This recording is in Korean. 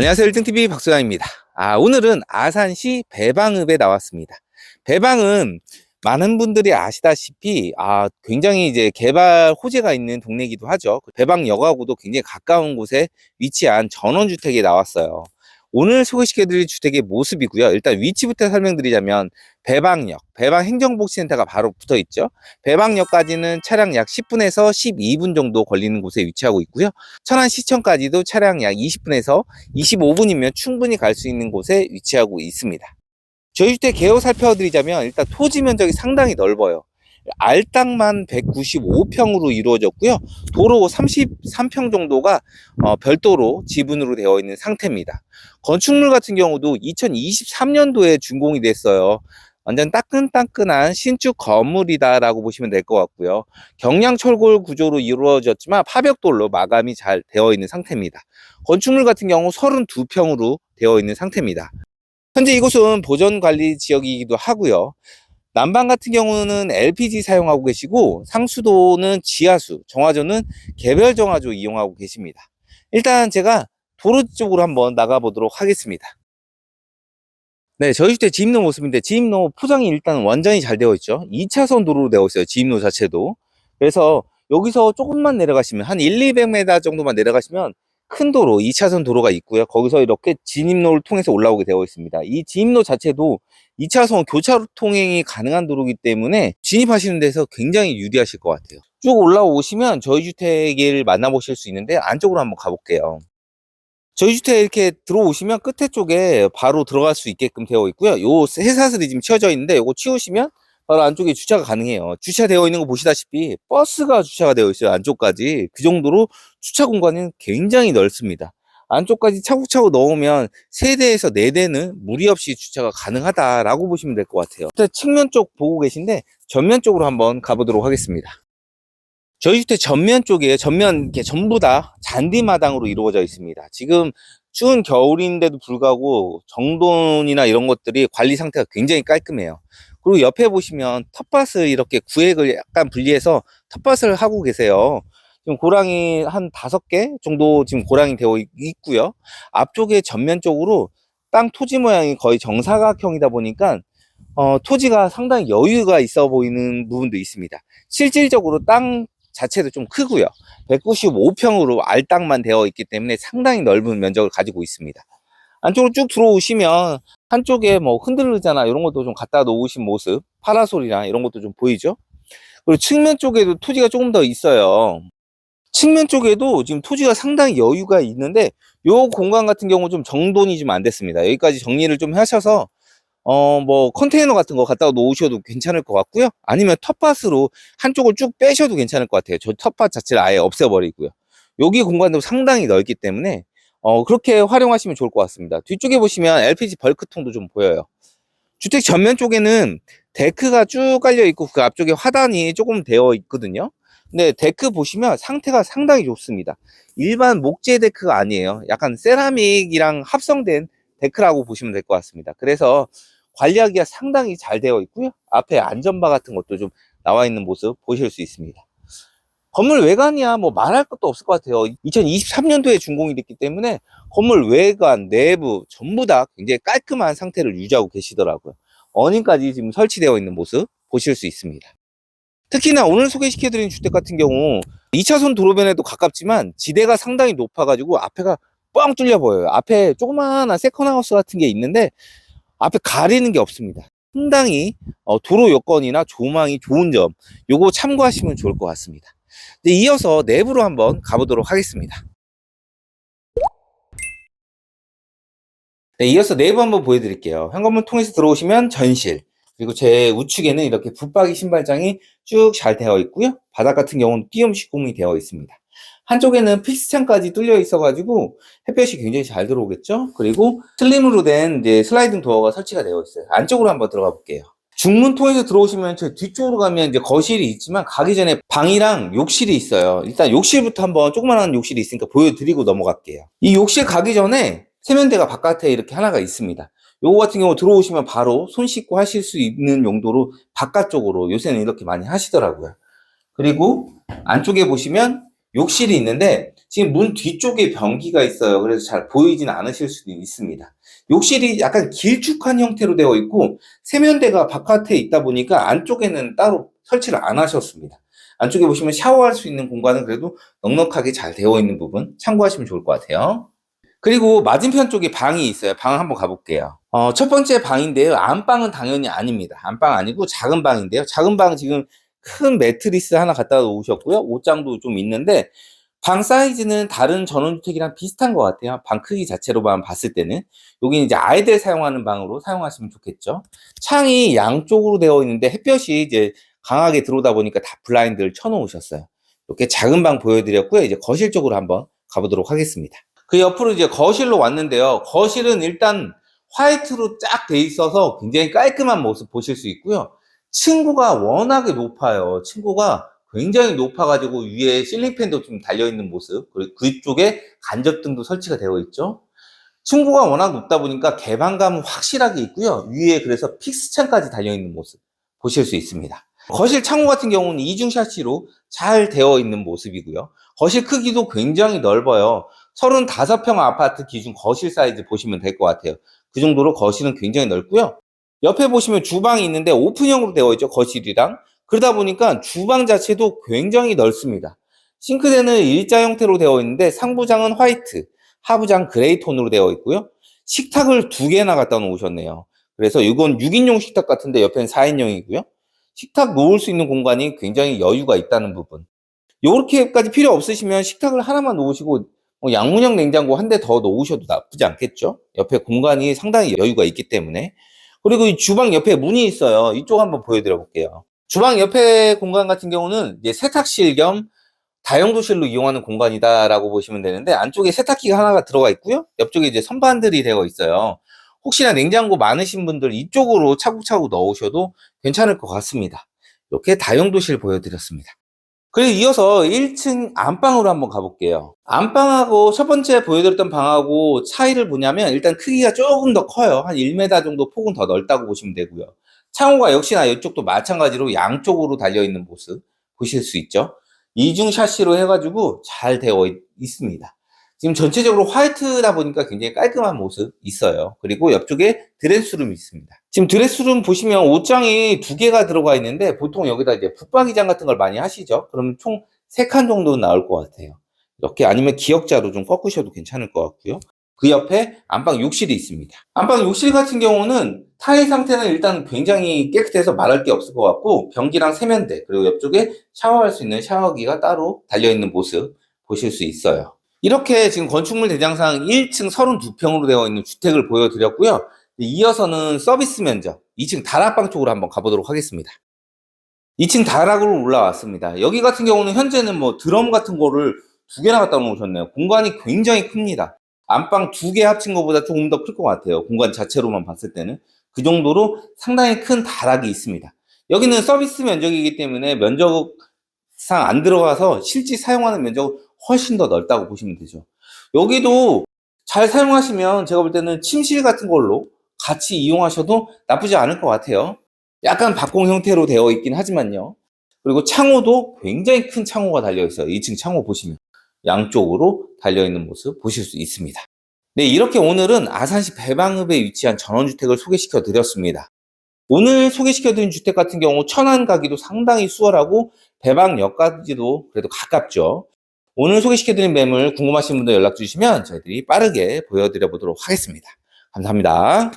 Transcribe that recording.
안녕하세요. 1등TV 박소장입니다. 아, 오늘은 아산시 배방읍에 나왔습니다. 배방은 많은 분들이 아시다시피, 아, 굉장히 이제 개발 호재가 있는 동네이기도 하죠. 배방역하고도 굉장히 가까운 곳에 위치한 전원주택에 나왔어요. 오늘 소개시켜드릴 주택의 모습이고요. 일단 위치부터 설명드리자면, 배방역, 배방행정복지센터가 바로 붙어 있죠. 배방역까지는 차량 약 10분에서 12분 정도 걸리는 곳에 위치하고 있고요. 천안시청까지도 차량 약 20분에서 25분이면 충분히 갈 수 있는 곳에 위치하고 있습니다. 저희 주택 개요 살펴드리자면 일단 토지 면적이 상당히 넓어요. 알땅만 195평으로 이루어졌고요. 도로 33평 정도가 어, 별도로 지분으로 되어 있는 상태입니다. 건축물 같은 경우도 2023년도에 준공이 됐어요. 완전 따끈따끈한 신축 건물이다라고 보시면 될 것 같고요. 경량철골 구조로 이루어졌지만 파벽돌로 마감이 잘 되어 있는 상태입니다. 건축물 같은 경우 32평으로 되어 있는 상태입니다. 현재 이곳은 보전관리 지역이기도 하고요. 난방 같은 경우는 LPG 사용하고 계시고 상수도는 지하수, 정화조는 개별 정화조 이용하고 계십니다. 일단 제가 도로 쪽으로 한번 나가보도록 하겠습니다. 네, 저희 주택 지임로 모습인데 지임로 포장이 일단 완전히 잘 되어 있죠. 2차선 도로로 되어 있어요. 지임로 자체도. 그래서 여기서 조금만 내려가시면 한 1, 200m 정도만 내려가시면 큰 도로, 2차선 도로가 있고요. 거기서 이렇게 진입로를 통해서 올라오게 되어 있습니다. 이 진입로 자체도 2차선 교차로 통행이 가능한 도로이기 때문에 진입하시는 데서 굉장히 유리하실 것 같아요. 쭉 올라오시면 저희 주택을 만나보실 수 있는데 안쪽으로 한번 가볼게요. 저희 주택 이렇게 들어오시면 끝에 쪽에 바로 들어갈 수 있게끔 되어 있고요. 요 해사슬이 지금 치워져 있는데 요거 치우시면 바로 안쪽에 주차가 가능해요. 주차되어 있는 거 보시다시피 버스가 주차가 되어 있어요. 안쪽까지. 그 정도로 주차 공간은 굉장히 넓습니다. 안쪽까지 차곡차곡 넣으면 세대에서 네대는 무리 없이 주차가 가능하다라고 보시면 될 것 같아요. 일단 측면 쪽 보고 계신데 전면 쪽으로 한번 가보도록 하겠습니다. 저희 주택 전면 쪽에 전면 이렇게 전부 다 잔디마당으로 이루어져 있습니다. 지금 추운 겨울인데도 불구하고 정돈이나 이런 것들이 관리 상태가 굉장히 깔끔해요. 그리고 옆에 보시면 텃밭을 이렇게 구획을 약간 분리해서 텃밭을 하고 계세요. 지금 고랑이 한 다섯 개 정도 지금 고랑이 되어 있- 있고요. 앞쪽에 전면 쪽으로 땅 토지 모양이 거의 정사각형이다 보니까 어, 토지가 상당히 여유가 있어 보이는 부분도 있습니다. 실질적으로 땅 자체도 좀 크고요. 195평으로 알땅만 되어 있기 때문에 상당히 넓은 면적을 가지고 있습니다. 안쪽으로 쭉 들어오시면 한쪽에 뭐 흔들리잖아. 이런 것도 좀 갖다 놓으신 모습 파라솔이나 이런 것도 좀 보이죠? 그리고 측면 쪽에도 토지가 조금 더 있어요. 측면 쪽에도 지금 토지가 상당히 여유가 있는데 요 공간 같은 경우 좀 정돈이 좀 안 됐습니다. 여기까지 정리를 좀 하셔서 어 뭐 컨테이너 같은 거 갖다 놓으셔도 괜찮을 것 같고요. 아니면 텃밭으로 한쪽을 쭉 빼셔도 괜찮을 것 같아요. 저 텃밭 자체를 아예 없애버리고요. 여기 공간도 상당히 넓기 때문에 어, 그렇게 활용하시면 좋을 것 같습니다. 뒤쪽에 보시면 LPG 벌크통도 좀 보여요. 주택 전면 쪽에는 데크가 쭉 깔려 있고 그 앞쪽에 화단이 조금 되어 있거든요. 근데 데크 보시면 상태가 상당히 좋습니다. 일반 목재 데크가 아니에요. 약간 세라믹이랑 합성된 데크라고 보시면 될 것 같습니다. 그래서 관리하기가 상당히 잘 되어 있고요. 앞에 안전바 같은 것도 좀 나와 있는 모습 보실 수 있습니다. 건물 외관이야 뭐 말할 것도 없을 것 같아요. 2023년도에 준공이 됐기 때문에 건물 외관, 내부 전부 다 굉장히 깔끔한 상태를 유지하고 계시더라고요. 어닝까지 지금 설치되어 있는 모습 보실 수 있습니다. 특히나 오늘 소개시켜드린 주택 같은 경우 2차선 도로변에도 가깝지만 지대가 상당히 높아가지고 앞에가 뻥 뚫려 보여요. 앞에 조그마한 세컨하우스 같은 게 있는데 앞에 가리는 게 없습니다. 상당히 어, 도로 여건이나 조망이 좋은 점 요거 참고하시면 좋을 것 같습니다. 네, 이어서 내부로 한번 가보도록 하겠습니다. 네, 이어서 내부 한번 보여드릴게요. 현관문 통해서 들어오시면 전실, 그리고 제 우측에는 이렇게 붙박이 신발장이 쭉 잘 되어 있고요. 바닥 같은 경우는 띄움 시공이 되어 있습니다. 한쪽에는 피스창까지 뚫려 있어가지고 햇볕이 굉장히 잘 들어오겠죠. 그리고 슬림으로 된 이제 슬라이딩 도어가 설치가 되어 있어요. 안쪽으로 한번 들어가 볼게요. 중문 통해서 들어오시면 저 뒤쪽으로 가면 이제 거실이 있지만 가기 전에 방이랑 욕실이 있어요. 일단 욕실부터 한번 조그만한 욕실이 있으니까 보여드리고 넘어갈게요. 이 욕실 가기 전에 세면대가 바깥에 이렇게 하나가 있습니다. 요거 같은 경우 들어오시면 바로 손 씻고 하실 수 있는 용도로 바깥쪽으로 요새는 이렇게 많이 하시더라고요. 그리고 안쪽에 보시면 욕실이 있는데 지금 문 뒤쪽에 변기가 있어요. 그래서 잘 보이진 않으실 수도 있습니다. 욕실이 약간 길쭉한 형태로 되어 있고 세면대가 바깥에 있다 보니까 안쪽에는 따로 설치를 안 하셨습니다. 안쪽에 보시면 샤워할 수 있는 공간은 그래도 넉넉하게 잘 되어 있는 부분 참고하시면 좋을 것 같아요. 그리고 맞은편 쪽에 방이 있어요. 방 한번 가볼게요. 어, 첫 번째 방인데요. 안방은 당연히 아닙니다. 안방 아니고 작은 방인데요. 작은 방 지금 큰 매트리스 하나 갖다 놓으셨고요. 옷장도 좀 있는데 방 사이즈는 다른 전원주택이랑 비슷한 것 같아요. 방 크기 자체로만 봤을 때는. 여기는 이제 아이들 사용하는 방으로 사용하시면 좋겠죠. 창이 양쪽으로 되어 있는데 햇볕이 이제 강하게 들어오다 보니까 다 블라인드를 쳐놓으셨어요. 이렇게 작은 방 보여드렸고요. 이제 거실 쪽으로 한번 가보도록 하겠습니다. 그 옆으로 이제 거실로 왔는데요. 거실은 일단 화이트로 쫙 돼 있어서 굉장히 깔끔한 모습 보실 수 있고요. 층고가 워낙에 높아요. 층고가 굉장히 높아가지고 위에 실링팬도 좀 달려있는 모습, 그리고 그쪽에 간접등도 설치가 되어 있죠. 층고가 워낙 높다 보니까 개방감은 확실하게 있고요. 위에 그래서 픽스창까지 달려있는 모습 보실 수 있습니다. 거실 창호 같은 경우는 이중 샤시로 잘 되어 있는 모습이고요. 거실 크기도 굉장히 넓어요. 35평 아파트 기준 거실 사이즈 보시면 될 것 같아요. 그 정도로 거실은 굉장히 넓고요. 옆에 보시면 주방이 있는데 오픈형으로 되어 있죠. 거실이랑. 그러다 보니까 주방 자체도 굉장히 넓습니다. 싱크대는 일자 형태로 되어 있는데 상부장은 화이트, 하부장 그레이 톤으로 되어 있고요. 식탁을 두 개나 갖다 놓으셨네요. 그래서 이건 6인용 식탁 같은데 옆에는 4인용이고요. 식탁 놓을 수 있는 공간이 굉장히 여유가 있다는 부분. 요렇게까지 필요 없으시면 식탁을 하나만 놓으시고 뭐 양문형 냉장고 한 대 더 놓으셔도 나쁘지 않겠죠? 옆에 공간이 상당히 여유가 있기 때문에. 그리고 이 주방 옆에 문이 있어요. 이쪽 한번 보여드려 볼게요. 주방 옆에 공간 같은 경우는 이제 세탁실 겸 다용도실로 이용하는 공간이다라고 보시면 되는데 안쪽에 세탁기가 하나가 들어가 있고요. 옆쪽에 이제 선반들이 되어 있어요. 혹시나 냉장고 많으신 분들 이쪽으로 차곡차곡 넣으셔도 괜찮을 것 같습니다. 이렇게 다용도실 보여드렸습니다. 그리고 이어서 1층 안방으로 한번 가볼게요. 안방하고 첫 번째 보여드렸던 방하고 차이를 보냐면 일단 크기가 조금 더 커요. 한 1m 정도 폭은 더 넓다고 보시면 되고요. 창호가 역시나 이쪽도 마찬가지로 양쪽으로 달려있는 모습 보실 수 있죠. 이중 샤시로 해가지고 잘 되어 있, 있습니다. 지금 전체적으로 화이트다 보니까 굉장히 깔끔한 모습 있어요. 그리고 옆쪽에 드레스룸이 있습니다. 지금 드레스룸 보시면 옷장이 두 개가 들어가 있는데 보통 여기다 이제 붙박이장 같은 걸 많이 하시죠. 그러면 총세 칸 정도는 나올 것 같아요. 이렇게 아니면 기역자로 좀 꺾으셔도 괜찮을 것 같고요. 그 옆에 안방 욕실이 있습니다. 안방 욕실 같은 경우는 타일 상태는 일단 굉장히 깨끗해서 말할 게 없을 것 같고 변기랑 세면대 그리고 옆쪽에 샤워할 수 있는 샤워기가 따로 달려있는 모습 보실 수 있어요. 이렇게 지금 건축물 대장상 1층 32평으로 되어 있는 주택을 보여드렸고요. 이어서는 서비스 면적 2층 다락방 쪽으로 한번 가보도록 하겠습니다. 2층 다락으로 올라왔습니다. 여기 같은 경우는 현재는 뭐 드럼 같은 거를 두 개나 갖다 놓으셨네요. 공간이 굉장히 큽니다. 안방 두 개 합친 것보다 조금 더 클 것 같아요. 공간 자체로만 봤을 때는. 그 정도로 상당히 큰 다락이 있습니다. 여기는 서비스 면적이기 때문에 면적상 안 들어가서 실제 사용하는 면적은 훨씬 더 넓다고 보시면 되죠. 여기도 잘 사용하시면 제가 볼 때는 침실 같은 걸로 같이 이용하셔도 나쁘지 않을 것 같아요. 약간 박공 형태로 되어 있긴 하지만요. 그리고 창호도 굉장히 큰 창호가 달려 있어요. 2층 창호 보시면 양쪽으로 달려 있는 모습 보실 수 있습니다. 네, 이렇게 오늘은 아산시 배방읍에 위치한 전원주택을 소개시켜 드렸습니다. 오늘 소개시켜 드린 주택 같은 경우 천안 가기도 상당히 수월하고 배방역까지도 그래도 가깝죠. 오늘 소개시켜 드린 매물 궁금하신 분들 연락 주시면 저희들이 빠르게 보여드려 보도록 하겠습니다. 감사합니다.